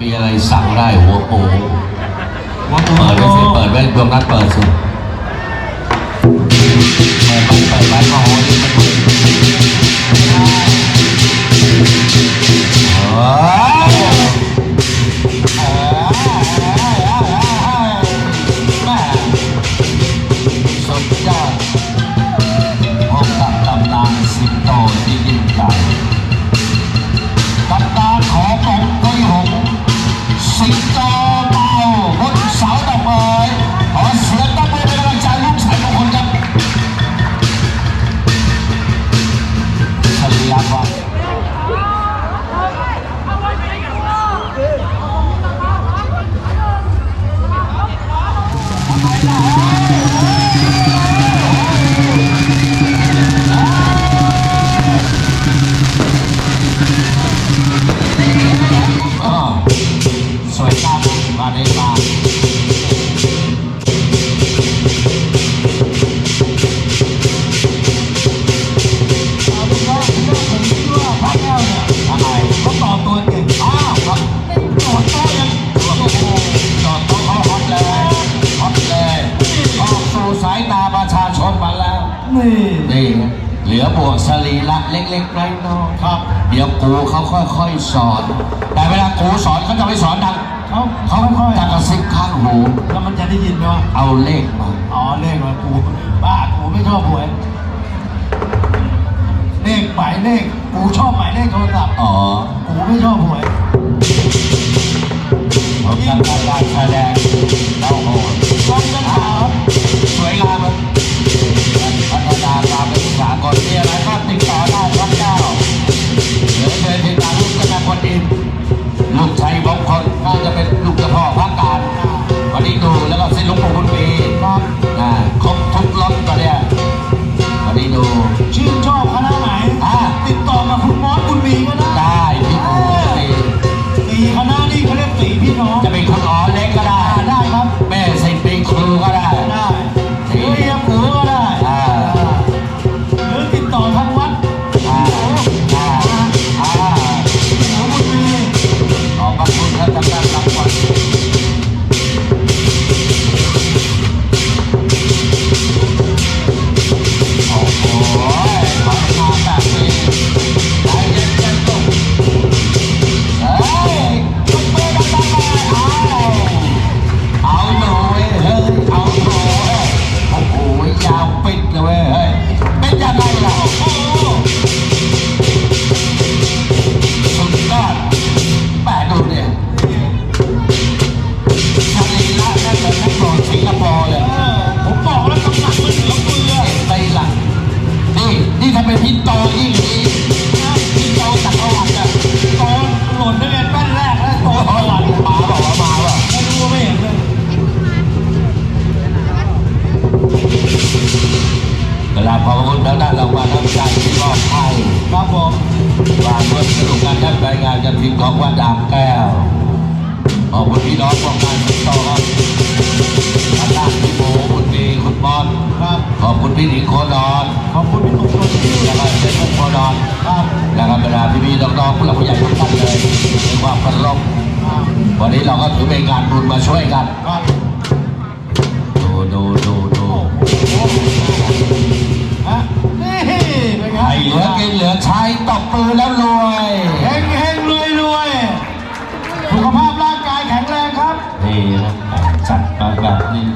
มีอะไรสั่งได้หัวปูหัวปูเปิดไว้สิเปิดไว้ดวงนั้นเปิดสิเปิดไปเปิดไปโอ้โห ลือบวกสรีระเล็กๆน้อยๆครับ เดี๋ยวกูเขาค่อยๆสอน แต่เวลากูสอนเขาจะไม่สอนดังเขาเขาค่อยจะกระซิบข้างหูๆแล้วมันจะได้ยินไหมวะเอาเลขมาอ๋อเลขมากูบ้ากูไม่ชอบหวยเลขหมายเลขกูชอบหมายเลขโทรศัพท์อ๋อกูไม่ชอบห กเจ้าพ่อพักการวันนี้ดูแล้วก็เส้นลุงปู่บุญมีครับายงานจากทีมของวัดดามแก้ว ขอบคุณพี่น้องพวกานสิงโตครับทางด้านพี่โมคุณดีคุณบอลครับ ขอบคุณพี่หนิงโคนอนขอบคุณพี่ตุ๊กตุ๊กที่แล้วก็เจ้าทุกคนนอนครับนะครับบรรดาพี่พี่น้องๆผู้หลักผู้ใหญ่ทุกท่านเลยในความเคารพวันนี้เราก็ถือเป็นงานบุญมาช่วยกันครับดูดูดูดูฮะนี่เป็นไง ให้เหลือกินเหลือใช้ตบมือแล้วรวย รวยรวยสุขภาพร่างกายแข็งแรงครับ นี่นะจัดมาแบบนี้